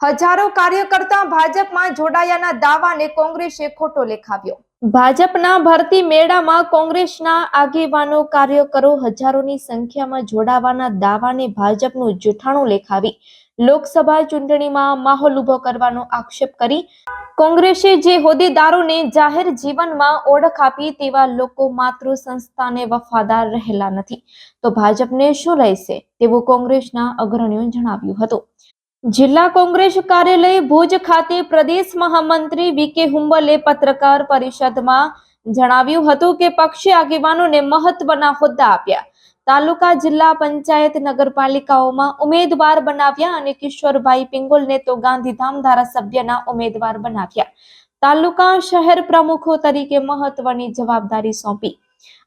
હજારો કાર્યકર્તા ભાજપમાં જોડાયાના દાવાને કોંગ્રેસે ખોટો લેખાવ્યો. ભાજપના ભરતી મેળામાં કોંગ્રેસના આગેવાનો કાર્યકરો હજારોની સંખ્યામાં જોડાવાના દાવાને ભાજપનું જૂઠાણું લેખાવી લોકસભા ચૂંટણીમાં માહોલ ઊભો કરવાનો આક્ષેપ કરી કોંગ્રેસે જે હોદ્દેદારોને જાહેર જીવનમાં ઓળખ આપી તેવા લોકો માત્ર સંસ્થાને વફાદાર રહેલા નથી. તો ભાજપને શું રહેશે તેવું કોંગ્રેસના અગ્રણીઓ જણાવ્યું હતું. જિલ્લા કોંગ્રેસ કાર્યાલય ભુજ ખાતે પ્રદેશ મહામંત્રી વી હુંબલે પત્રકાર પરિષદમાં જણાવ્યું હતું કે પક્ષી આગેવાનોને મહત્વના હોદ્દા આપ્યા. તાલુકા જિલ્લા પંચાયત નગરપાલિકાઓમાં ઉમેદવાર બનાવ્યા અને કિશોરભાઈ પિંગોલને તો ગાંધીધામ ધારાસભ્યના ઉમેદવાર બનાવ્યા. તાલુકા શહેર પ્રમુખો તરીકે મહત્વની જવાબદારી સોંપી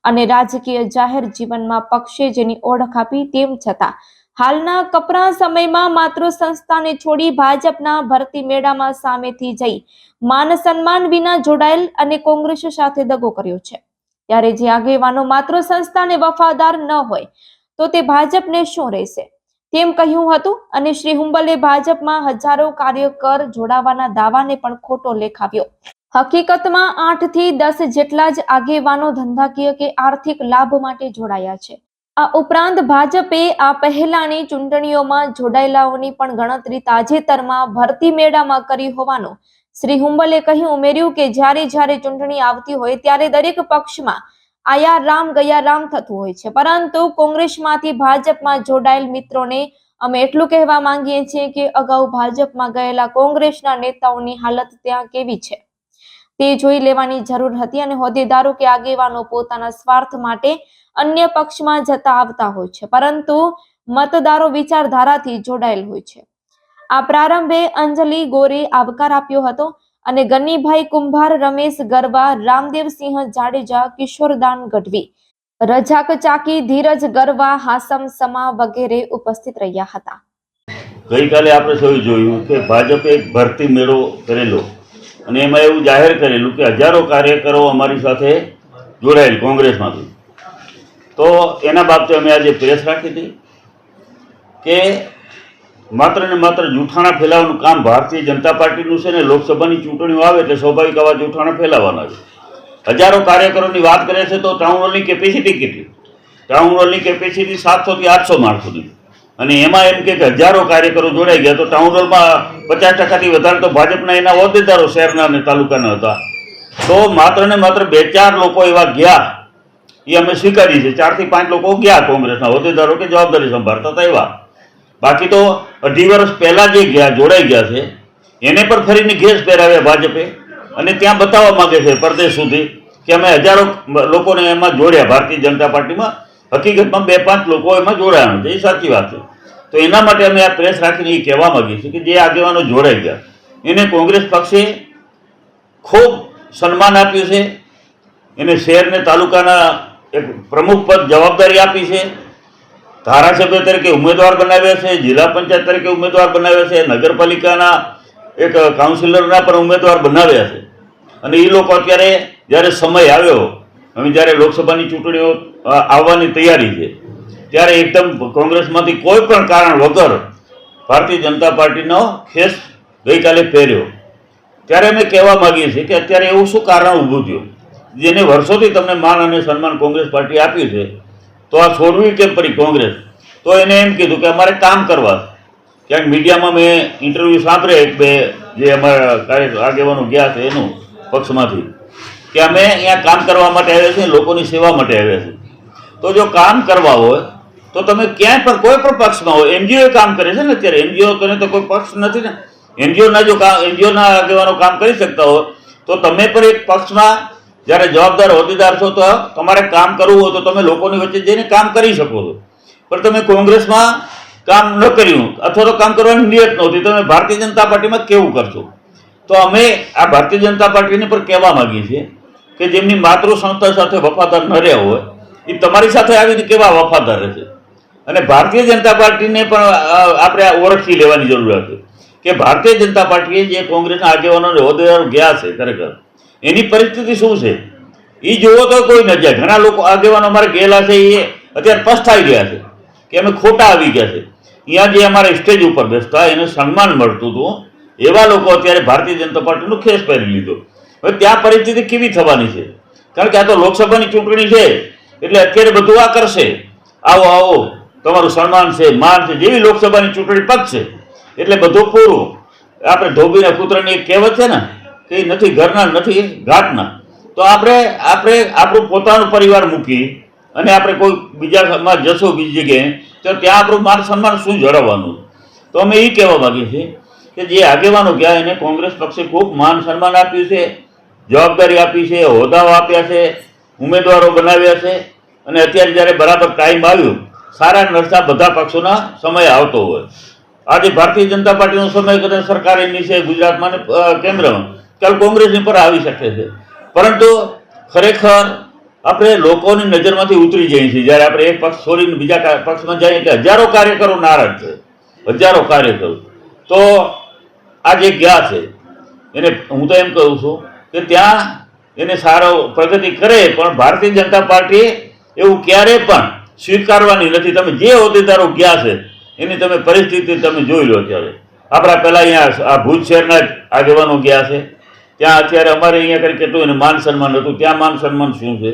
અને રાજકીય જાહેર જીવનમાં પક્ષે જેની ઓળખ આપી તેમ છતાં હાલના કપરા સમયમાં માત્ર સંસ્થાને છોડી ભાજપના ભરતી મેળામાં સામેથી જઈ માન સન્માન વિના જોડાયેલ અને કોંગ્રેસ સાથે દગો કર્યો છે. ત્યારે જે આગેવાનો માત્ર સંસ્થાને વફાદાર ન હોય, તો તે ભાજપને શું રહેશે? તેમ કહ્યું હતું અને શ્રી હુંબલે ભાજપમાં હજારો કાર્યકર જોડાવાના દાવાને પણ ખોટો લેખાવ્યો હકીકતમાં આઠથી દસ જેટલા જ આગેવાનો ધંધાકીય કે આર્થિક લાભ માટે જોડાયા છે. આ ઉપરાંત ભાજપે આ પહેલાની ચૂંટણીઓમાં જોડાયેલાઓની પણ ગણતરી તાજેતરમાં ભરતી મેળામાં કરી હોવાનું શ્રી હુંબલે કહ્યું ઉમેર્યું કે જ્યારે જ્યારે ચૂંટણી આવતી હોય ત્યારે દરેક પક્ષમાં આયા રામ ગયા રામ થતું હોય છે. પરંતુ કોંગ્રેસમાંથી ભાજપમાં જોડાયેલ મિત્રોને અમે એટલું કહેવા માંગીએ છીએ કે અગાઉ ભાજપમાં ગયેલા કોંગ્રેસના નેતાઓની હાલત ત્યાં કેવી છે? તે જોઈ લેવાની જરૂર હતી અને હોદ્દેદારો કે આગેવાનો પોતાના સ્વાર્થ માટે અન્ય પક્ષમાં જતા આવતા હોય છે. પરંતુ મતદારો વિચારધારાથી જોડાયેલ હોય છે. આ પ્રારંભે અંજલિ ગોરે આવકાર આપ્યો હતો અને ગનીભાઈ કુંભાર, રમેશ ગરબા રામદેવસિંહ જાડેજા કિશોરદાન ગઢવી, રજાક ચાકી, ધીરજ ગરવા, હાસમ સમા વગેરે ઉપસ્થિત રહ્યા હતા. ગઈકાલે આપણે સૌ જોયું કે ભાજપે ભરતી મેળો કરેલો અને એમાં એવું જાહેર કરેલું કે હજારો કાર્યકરો અમારી સાથે જોડાયેલ કોંગ્રેસમાંથી. તો એના બાબતે અમે આજે પ્રેસ રાખી હતી કે માત્ર ને માત્ર જૂઠાણા ફેલાવાનું કામ ભારતીય જનતા પાર્ટીનું છે ને લોકસભાની ચૂંટણીઓ આવે એટલે સ્વાભાવિક આવા જૂઠાણા ફેલાવાના છે. હજારો કાર્યકરોની વાત કરે છે તો ટાઉન હોલની કેપેસિટી કેટલી? ટાઉન હોલની કેપેસિટી સાતસોથી આઠસો માણસોની અને એમાં એમ કે હજારો કાર્યકરો જોડાઈ ગયા તો ટાઉન હોલમાં પચાસ ટકાથી વધારે તો ભાજપના એના હોદ્દેદારો શહેરના અને તાલુકાના હતા. તો માત્ર ને માત્ર બે ચાર લોકો એવા ગયા એ અમે સ્વીકારીએ છીએ. ચારથી પાંચ લોકો ગયા કોંગ્રેસના. હોદ્દેદારો કે જવાબદારી સંભાળતા હતા એવા. બાકી તો અઢી વર્ષ પહેલાં જે ગયા, જોડાઈ ગયા છે, એને પણ ફરીને ઘેસ પહેરાવ્યા ભાજપે. અને ત્યાં બતાવવા માંગે છે પરદેશ સુધી કે અમે હજારો લોકોને એમાં જોડ્યા. ભારતીય જનતા પાર્ટીમાં હકીકતમાં બે પાંચ લોકો એમાં જોડાયા છે એ સાચી વાત છે. તો એના માટે અમે આ પ્રેસ રાખીને એ કહેવા માંગીએ છીએ કે જે આગેવાનો જોડાઈ ગયા, એને કોંગ્રેસ પક્ષે ખૂબ સન્માન આપ્યું છે. એને શહેરને, તાલુકાના એક પ્રમુખ પદ જવાબદારી આપી છે. ધારાસભ્ય તરીકે ઉમેદવાર બનાવ્યા છે, જિલ્લા પંચાયત તરીકે ઉમેદવાર બનાવ્યા છે, નગરપાલિકાના એક કાઉન્સિલરના પણ ઉમેદવાર બનાવ્યા છે. અને એ લોકો અત્યારે જ્યારે સમય આવ્યો હવે જ્યારે લોકસભાની ચૂંટણીઓ આવવાની તૈયારી છે, ત્યારે એકદમ કોંગ્રેસમાંથી કોઈ પણ કારણ વગર ભારતીય જનતા પાર્ટીનો ખેસ ગઈકાલે પહેર્યો ત્યારે અમે કહેવા માંગીએ છીએ કે અત્યારે એવું શું કારણ ઊભું થયું? જેને વર્ષોથી તમને માન અને સન્માન કોંગ્રેસ પાર્ટી આપ્યું છે, તો આ છોડવી કેમ પડી કોંગ્રેસ? તો એને એમ કીધું કે અમારે કામ કરવા. ક્યાંક મીડિયામાં મેં ઇન્ટરવ્યૂ સાંભળ્યા એક બે જે અમારા કાર્ય આગેવાનો ગયા છે એનું પક્ષમાંથી, કે અમે અહીંયા કામ કરવા માટે આવ્યા છીએ, લોકોની સેવા માટે આવ્યા છીએ. તો જો કામ કરવા હોય, તો તમે ક્યાંય પણ કોઈ પણ પક્ષમાં હોય, એનજીઓ કામ કરે છે ને અત્યારે, એનજીઓ કરે તો કોઈ પક્ષ નથી ને. એનજીઓના જો કામ એનજીઓના આગેવાનો કામ કરી શકતા હોય, તો તમે પણ એક પક્ષમાં જ્યારે જવાબદાર હોદ્દેદાર છો તો તમારે કામ કરવું હોય તો તમે લોકોની વચ્ચે જઈને કામ કરી શકો છો. પણ તમે કોંગ્રેસમાં કામ ન કર્યું અથવા તો કામ કરવાની નિયત નહોતી, તમે ભારતીય જનતા પાર્ટીમાં કેવું કરશો? તો અમે આ ભારતીય જનતા પાર્ટીને પણ કહેવા માંગીએ છીએ કે જેમની માતૃ સંસ્થા સાથે વફાદાર ન રહ્યા હોય, એ તમારી સાથે આવીને કેવા વફાદાર રહેશે અને ભારતીય જનતા પાર્ટીને પણ આપણે ઓળખી લેવાની જરૂરિયાત છે કે ભારતીય જનતા પાર્ટીએ જે કોંગ્રેસના આગેવાનો અને હોદ્દેદારો ગયા છે ખરેખર એની પરિસ્થિતિ શું છે? એ જોવો તો કોઈ ન ઘણા લોકો આગેવાનો અમારે ગયેલા છે એ અત્યારે પસ્તાઈ ગયા છે કે અમે ખોટા આવી ગયા છે. અહીંયા જે અમારા સ્ટેજ ઉપર બેસતા એને સન્માન મળતું હતું એવા લોકો અત્યારે ભારતીય જનતા પાર્ટીનો ખેસ પહેરી લીધો. હવે ત્યાં પરિસ્થિતિ કેવી થવાની છે? કારણ કે આ તો લોકસભાની ચૂંટણી છે, એટલે અત્યારે બધું આ કરશે. આવો આવો, તમારું સન્માન છે, માન છે, જેવી લોકસભાની ચૂંટણી પકશે એટલે બધું પૂરું. આપણે ધોબીના પુત્રની એક કહેવત છે ને કે નથી, ઘરના નથી ઘાટના. તો આપણે આપણે આપણું પોતાનું પરિવાર મૂકી અને આપણે કોઈ બીજામાં જશો બીજી જગ્યાએ, તો ત્યાં આપણું માન સન્માન શું જળવવાનું? તો અમે એ કહેવા માગીએ છીએ કે જે આગેવાનો ગયા, એને કોંગ્રેસ પક્ષે ખૂબ માન સન્માન આપ્યું છે, જવાબદારી આપી છે, હોદ્દાઓ આપ્યા છે, ઉમેદવારો બનાવ્યા છે અને અત્યારે જ્યારે બરાબર ટાઈમ આવ્યો, સારા નરસા બધા પક્ષોના સમય આવતો હોય. આજે ભારતીય જનતા પાર્ટીનો સમય કદાચ સરકારની છે, ગુજરાતમાં કેન્દ્રમાં. કાલ કોંગ્રેસની પર આવી શકે છે. પરંતુ ખરેખર આપણે લોકોની નજરમાંથી ઉતરી જઈએ છીએ. જ્યારે આપણે એક પક્ષ છોડીને બીજા પક્ષમાં જઈએ કે હજારો કાર્યકરો નારાજ છે. હજારો કાર્યકરો. તો આ જે ગયા છે, એને હું તો એમ કહું છું કે ત્યાં એને સારો પ્રગતિ કરે, પણ ભારતીય જનતા પાર્ટી એવું ક્યારે પણ સ્વીકારવાની નથી. તમે જે હોદ્દેદારો ગયા છે, એની તમે પરિસ્થિતિ તમે જોઈ લો અત્યારે. આપણા પહેલાં અહીંયા આ ભુજ શહેરના જ આગેવાનો ગયા છે. ત્યાં અત્યારે અમારે અહીંયા કરી કેટલું એને માન સન્માન હતું, ત્યાં માન સન્માન શું છે?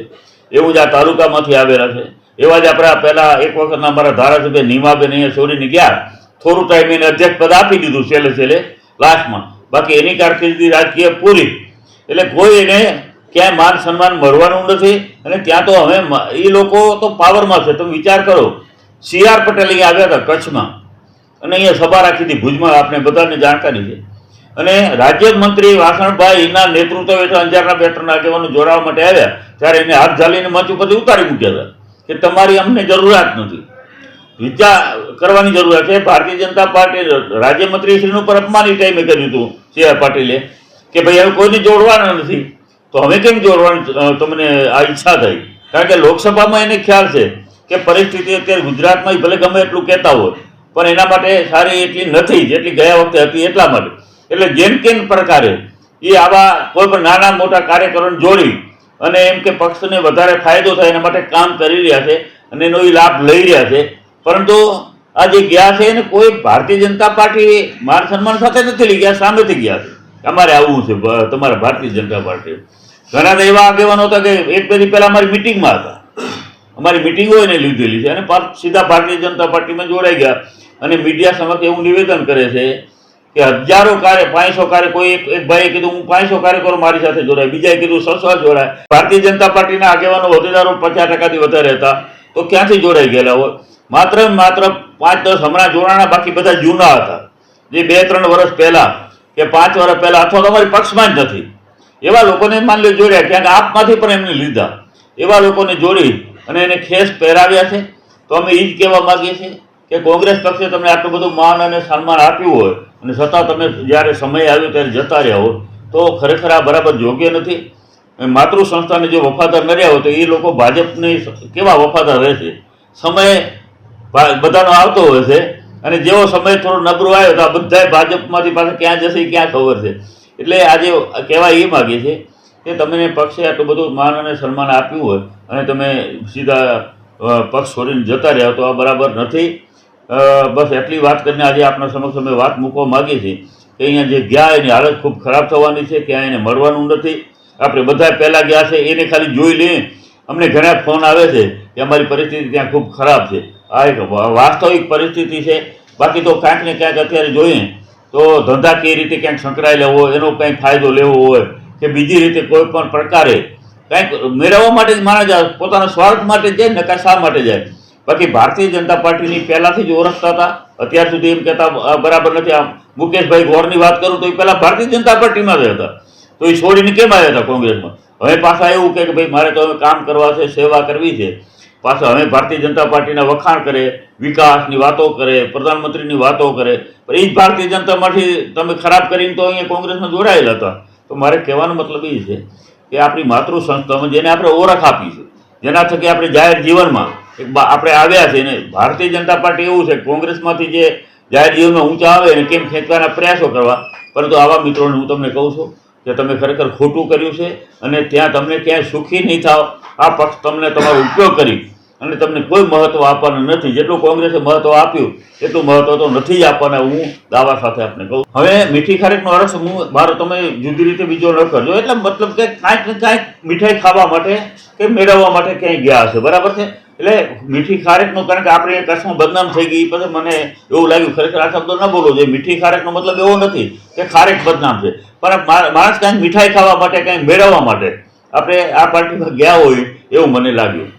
એવું જ આ તાલુકામાંથી આવેલા છે. એવા જ આપણા પહેલાં એક વખતના અમારા ધારાસભ્ય નીમાબેન અહીંયા છોડીને ગયા. થોડું ટાઈમ એને અધ્યક્ષ પદ આપી દીધું છેલ્લે છેલ્લે લાસ્ટમાં બાકી એની કારકિર્દી રાજકીય પૂરી. એટલે કોઈ એને ક્યાંય માન સન્માન મળવાનું નથી અને ત્યાં તો હવે એ લોકો તો પાવરમાં છે. તમે વિચાર કરો, સી આર પટેલ અહીંયા આવ્યા હતા કચ્છમાં. અને અહીંયા સભા રાખી હતી ભુજમાં. આપણે બધાને જાણકારી છે. અને રાજ્યમંત્રી વાસણભાઈના નેતૃત્વ હેઠળ અંજારના બેટરના આગેવાનો જોડાવા માટે આવ્યા, ત્યારે એને હાથ ઝાલીને મંચ ઉપરથી ઉતારી મૂક્યા હતા, કે તમારી અમને જરૂરિયાત નથી. વિચાર કરવાની જરૂરિયાત છે. ભારતીય જનતા પાર્ટી રાજ્યમંત્રી શ્રીનું પર અપમાન એ ટાઈમે કર્યું હતું સી આર પાટીલે, કે ભાઈ હવે કોઈને જોડવાના નથી. તો હવે કેમ જોડવાની તમને આ ઈચ્છા થઈ? કારણ કે લોકસભામાં એને ખ્યાલ છે કે પરિસ્થિતિ અત્યારે ગુજરાતમાં ભલે ગમે એટલું કહેતા હોય, પણ એના માટે સારી એટલી નથી, જેટલી ગયા વખતે હતી એટલા માટે. એટલે જેમ કેમ પ્રકારે એ આવા કોઈ પણ નાના મોટા કાર્યકરોને જોડી અને એમ કે પક્ષને વધારે ફાયદો થાય એના માટે કામ કરી રહ્યા છે અને એનો એ લાભ લઈ રહ્યા છે. પરંતુ આ જે ગયા છે એને કોઈ ભારતીય જનતા પાર્ટી માર સન્માન સાથે નથી લઈ ગયા, સામેથી ગયા છે. અમારે આવવું છે તમારે ભારતીય જનતા પાર્ટી. ઘણા તો એવા આગેવાનો હતા કે એક બે પહેલાં અમારી મિટિંગમાં હતા. અમારી મિટિંગો એને લીધેલી છે અને સીધા ભારતીય જનતા પાર્ટીમાં જોડાઈ ગયા. અને મીડિયા સમક્ષ એવું નિવેદન કરે છે કે હજારો કાર્ય પાંચસો કાર્ય કોઈ એક ભાઈએ કીધું, હું પાંચસો કાર્યકરો મારી સાથે જોડાય. બીજાએ કીધું સસો જોડાય. ભારતીય જનતા પાર્ટીના આગેવાનો હોદ્દેદારો પચાસ ટકાથી વધારે હતા, તો ક્યાંથી જોડાઈ ગયેલા હોય? માત્ર માત્ર પાંચ દસ હમણાં જોડાણા, બાકી બધા જૂના હતા. જે બે ત્રણ વર્ષ પહેલા, કે પાંચ વર્ષ પહેલા, અથવા તો અમારી પક્ષમાં જ નથી. એવા લોકોને માન લો જોડ્યા ક્યાંક આપમાંથી પણ એમને લીધા. એવા લોકોને જોડી અને એને ખેસ પહેરાવ્યા છે. તો અમે એ જ કહેવા માગીએ છીએ કે કોંગ્રેસ પક્ષે તમને આટલું બધું માન અને સન્માન આપ્યું હોય અને છતાં તમે જ્યારે સમય આવ્યો ત્યારે જતા રહ્યા તો ખરેખર આ બરાબર યોગ્ય નથી. માતૃ સંસ્થાને જો વફાદાર ન રહ્યા હોય તો એ લોકો ભાજપને કેવા વફાદાર રહેશે? સમય બધાનો આવતો હોય છે અને જેવો સમય થોડો નબળો આવ્યો તો આ બધાય ભાજપમાંથી પાછા ક્યાં જશે, ક્યાં ખબર છે? એટલે આજે કહેવા એ માગીએ છે કે તમને પક્ષે આટલું બધું માન અને સન્માન આપ્યું હોય અને તમે સીધા પક્ષ છોડીને જતા રહ્યા તો આ બરાબર નથી. બસ એટલી વાત કરીને આજે આપણા સમક્ષ અમે વાત મૂકવા માગીએ છીએ કે અહીંયા જે ગયા એની હાલત ખૂબ ખરાબ થવાની છે, ક્યાંય એને મળવાનું નથી. આપણે બધા પહેલાં ગયા છે, એને ખાલી જોઈ લઈએ. અમને ઘણા ફોન આવે છે કે અમારી પરિસ્થિતિ ત્યાં ખૂબ ખરાબ છે. આ એક વાસ્તવિક પરિસ્થિતિ છે. બાકી તો ક્યાંક ને ક્યાંક અત્યારે જોઈએ તો ધંધાકીય રીતે ક્યાંક સંકળાયેલા હોય, એનો કંઈક ફાયદો લેવો હોય કે બીજી રીતે કોઈ પણ પ્રકારે કંઈક મેળવવા માટે જ માણસ પોતાના સ્વાર્થ માટે જાય નકા શા માટે જાય? બાકી ભારતીય જનતા પાર્ટીની પહેલાથી જ ઓળખતા હતા. અત્યાર સુધી એમ કહેતા બરાબર નથી. આમ મુકેશભાઈ ગોરની વાત કરું તો એ પહેલાં ભારતીય જનતા પાર્ટીમાં જ હતા. તો એ છોડીને કેમ આવ્યા હતા કોંગ્રેસમાં? હવે પાછા એવું કે, ભાઈ, મારે તો હવે કામ કરવા છે, સેવા કરવી છે. પાછા હવે ભારતીય જનતા પાર્ટીના વખાણ કરે, વિકાસની વાતો કરે, પ્રધાનમંત્રીની વાતો કરે. એ જ ભારતીય જનતામાંથી તમે ખરાબ કરીને તો અહીંયા કોંગ્રેસમાં જોડાયેલા હતા. તો મારે કહેવાનો મતલબ એ છે કે આપણી માતૃ સંસ્થામાં જેને આપણે ઓળખ આપી છે, જેના થકી આપણે જાહેર જીવનમાં આપણે આવ્યા છે ને, ભારતીય જનતા પાર્ટી એવું છે કોંગ્રેસમાંથી જે જાહેર જીવનમાં ઊંચા આવે એને કેમ ખેંચવાના પ્રયાસો કરવા? પરંતુ આવા મિત્રોને હું તમને કહું છું કે તમે ખરેખર ખોટું કર્યું છે અને ત્યાં તમને ક્યાંય સુખી નહીં થાવ. આ પક્ષ તમને તમારો ઉપયોગ કરી અને તમને કોઈ મહત્વ આપવાનું નથી. જેટલું કોંગ્રેસે મહત્વ આપ્યું, એટલું મહત્વ તો નથી આપવાના હું દાવા સાથે આપને કહું. હવે મીઠી ખારેકનો અરસ હું મારો તમે જુદી રીતે બીજો ન કરજો. એટલે મતલબ કે કાંઈક ને કાંઈક મીઠાઈ ખાવા માટે કે મેળવવા માટે ક્યાંય ગયા હશે. બરાબર છે? એટલે મીઠી ખારેકનું કારણ કે આપણે કચ્છમાં બદનામ થઈ ગઈ. પછી મને એવું લાગ્યું, ખરેખર આ શબ્દો ન બોલવો જોઈએ મીઠી ખારેકનો મતલબ એવો નથી કે ખારેક બદનામ છે. પણ માણસ કાંઈક મીઠાઈ ખાવા માટે, કાંઈક મેળવવા માટે આપણે આ પાર્ટીમાં ગયા હોય એવું મને લાગ્યું.